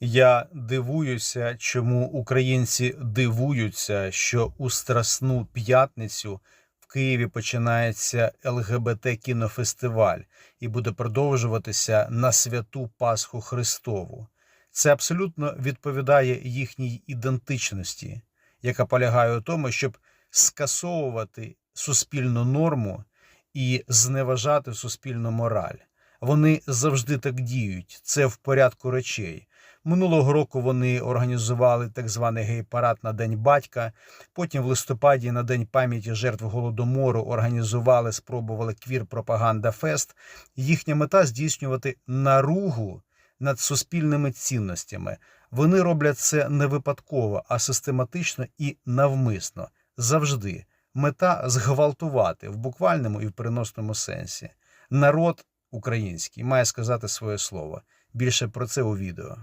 Я дивуюся, чому українці дивуються, що у Страсну п'ятницю в Києві починається ЛГБТ кінофестиваль і буде продовжуватися на святу Пасху Христову. Це абсолютно відповідає їхній ідентичності, яка полягає у тому, щоб скасовувати суспільну норму і зневажати суспільну мораль. Вони завжди так діють. Це в порядку речей. Минулого року вони організували так званий гей-парад на День батька. Потім в листопаді на День пам'яті жертв голодомору організували, спробували квір-пропаганда фест. Їхня мета здійснювати наругу над суспільними цінностями. Вони роблять це не випадково, а систематично і навмисно. Завжди мета зґвалтувати в буквальному і в переносному сенсі. Народ український має сказати своє слово. Більше про це у відео.